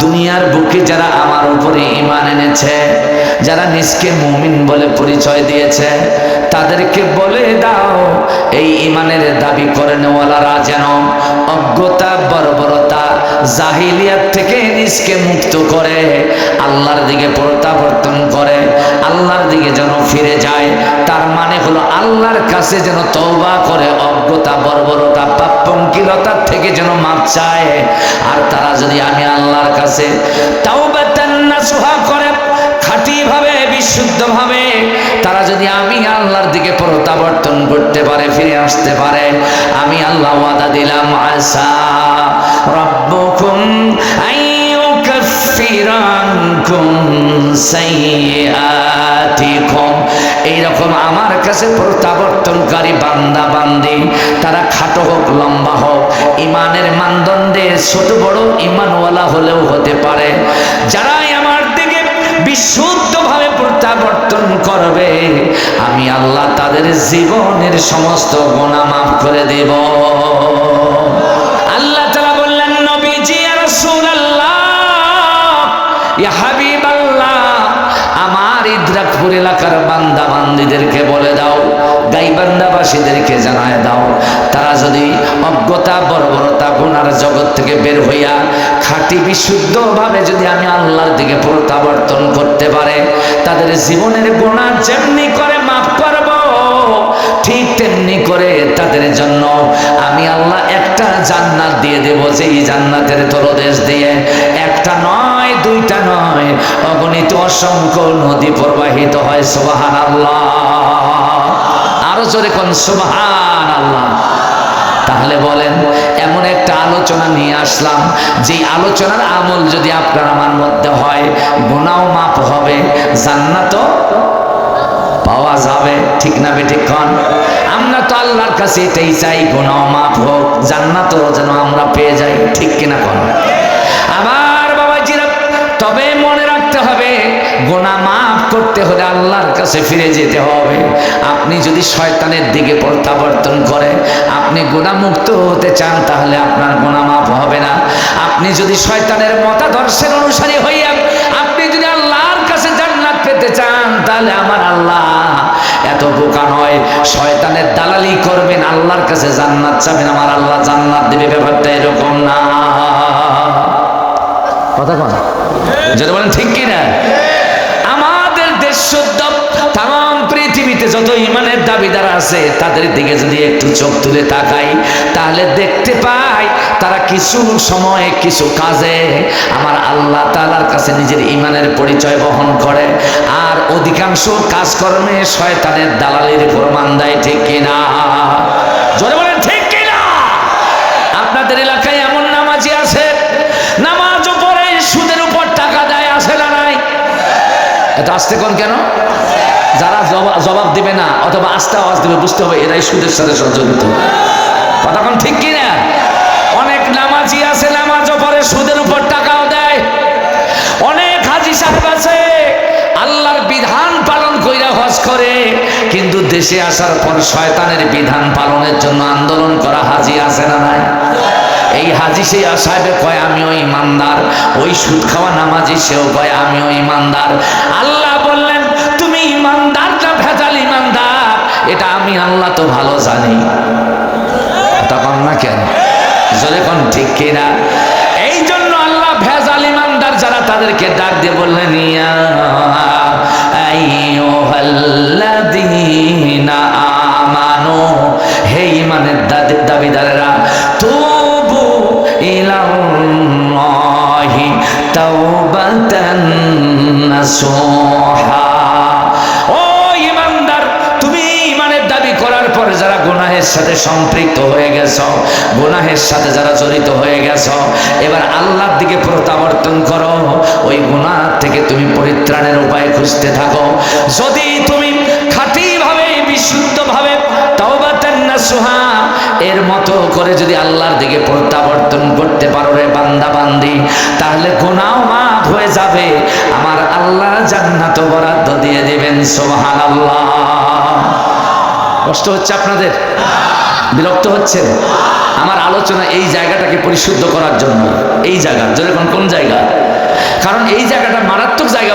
দুনিয়ার বুকে যারা আমার উপরে ঈমান এনেছে, যারা নিজকে মুমিন বলে পরিচয় দিয়েছে, তাদেরকে বলে দাও, এই ইমানের দাবি করে নেওয়ালারা যেন অজ্ঞতা, বর্বরতা, জাহিলিয়াত থেকে নিজকে মুক্ত করে, আল্লাহর দিকে প্রত্যাবর্তন করে, আল্লাহর দিকে যেন ফিরে যায় হলো আল্লাহর কাছে যেন তওবা করে, অজ্ঞতা, বর্বরতা পাপঙ্কিলতার থেকে যেন মাপ চায়। আর তারা যদি আমি আল্লাহর কাছে তাওবাতান নাসুহা করে, খাঁটিভাবে, বিশুদ্ধভাবে, তারা যদি আমি আল্লাহর দিকে প্রত্যাবর্তন করতে পারে, ফিরে আসতে পারে, আমি আল্লাহ ওয়াদা দিলাম আসা রব্বুকুম আইয়ুকাফিরানকুম সাইয়্যাতিকুম এইরকম আমার কাছে প্রত্যাবর্তনকারী বান্দা, বান্দি, তারা খাটো হোক, লম্বা হোক, ইমানের মানদণ্ডে ছোট বড় ইমানওয়ালা হলেও হতে পারে। যারাই আমার দিকে বিশুদ্ধভাবে প্রত্যাবর্তন করবে, আমি আল্লাহ তাদের জীবনের সমস্ত গোনা মাফ করে দেব। ইদ্রাকপুর এলাকার বান্দা বান্দিদেরকে বলে দাও, গাইবান্দাবাসীদেরকে জানায় দাও। তারা যদি অজ্ঞতা, বর্বরতা, গুনার জগৎ থেকে বের হইয়া খাঁটি বিশুদ্ধভাবে যদি আমি আল্লাহর দিকে প্রত্যাবর্তন করতে পারে, তাদের জীবনের গুণা যেমনি করে মাফ করব, ঠিক তেমনি করে তাদের জন্য আমি আল্লাহ একটা জান্নাত দিয়ে দেব, যেই জান্নাতের তলদেশ দিয়ে একটা নয় দুইটা নয়। অগণিত অসংখ্য নদী প্রবাহিত হয় সুবাহান আরও জোরে কোন সুবাহান আল্লাহ তাহলে বলেন, এমন একটা আলোচনা নিয়ে আসলাম যে আলোচনার আমল যদি আপনার আমার মধ্যে হয় গুনাও মাপ হবে, জান্নাতও পাওয়া যাবে। ঠিক না বেঠিক কন? আমরা তো আল্লাহর কাছে এটাই চাই গুনাও মাপ হোক, জান্নাতও যেন আমরা পেয়ে যাই। ঠিক কিনা কন? তবে মনে রাখতে হবে, গোনা মাফ করতে হলে আল্লাহর কাছে ফিরে যেতে হবে। আপনি যদি শয়তানের দিকে প্রত্যাবর্তন করে, আপনি গুণামুক্ত হতে চান, তাহলে আপনার গোনা মাফ হবে না। আপনি যদি শয়তানের মতাদর্শের অনুসারী হইয়া, আপনি যদি আল্লাহর কাছে জান্নাত পেতে চান, তাহলে আমার আল্লাহ এত বোকা নয়। শয়তানের দালালি করবেন, আল্লাহর কাছে জান্নাত চাবেন, আমার আল্লাহ জান্নাত দেবে, ব্যাপারটা এরকম না। পৃথিবীতে যত ইমানের দাবিদার আছে, তাদের দিকে যদি একটু চোখ তুলে তাকাই, তাহলে দেখতে পাই তারা কিছু সময়, কিছু কাজে আমার আল্লাহ তালার কাছে নিজের ইমানের পরিচয় বহন করে। আর অধিকাংশ কাজকর্মে শয়তানের দালালির প্রমাণ দেয়, ঠিক কিনা জোরে বলেন আসতে কোন কেন? যারা জবাব দিবে না, অথবা আস্তে আওয়াজ দিবে, বুঝতে হবে এরাই সুদের সাথে কথা কোন ঠিক কিনা? অনেক নামাজি আছে নামাজও পড়ে, সুদের উপর টাকাও দেয়। অনেক হাজি সাহেব আছে, আল্লাহর বিধান পালন কইরা হজ করে, কিন্তু দেশে আসার পর শয়তানের বিধান পালনের জন্য আন্দোলন করা হাজি আছে না নাই? এই হাজি সেই সাহেবে কয়, আমিও ইমানদার। ওই সুদ খাওয়া নামাজি সেও কয়, আমিও ইমানদার। আল্লাহ বললেন তুমি ইমানদার না ভেজাল ইমানদার, এটা আমি আল্লাহ তো ভালো জানি। তখন না কেন? জোরে কোন, ঠিক কিনা এই জন্য আল্লাহ ভেজাল ইমানদার যারা তাদেরকে ডাক দিয়ে বললেন আইয়ুহাল্লাযীনা হে ইমানের দাদি- দাবিদারেরা, তুবু ইলাল্লাহি তাওবাতান নাসুহা গুনাহের সাথে সম্পৃক্ত হয়ে গেছো, গুনাহের সাথে যারা জড়িত হয়ে গেছো, এবার আল্লাহর দিকে প্রত্যাবর্তন করো। ওই গুনাহ থেকে তুমি পরিত্রাণের উপায় খুঁজতে থাকো। যদি তুমি খাঁটিভাবে, বিশুদ্ধভাবে তাওবাতান নাসুহা এর মতো করে যদি আল্লাহর দিকে প্রত্যাবর্তন করতে পারো রে বান্দা বান্দি, তাহলে গুনাহ মাফ হয়ে যাবে। আমার আল্লাহ জান্নাত বরাদ্দ দিয়ে দিবেন, সুবহানাল্লাহ। কষ্ট হচ্ছে আপনাদের? বিরক্ত হচ্ছেন? আমার আলোচনা এই জায়গাটাকে পরিশুদ্ধ করার জন্য। এই জায়গা। যেরকম কোন জায়গা? কারণ এই জায়গাটা মারাত্মক জায়গা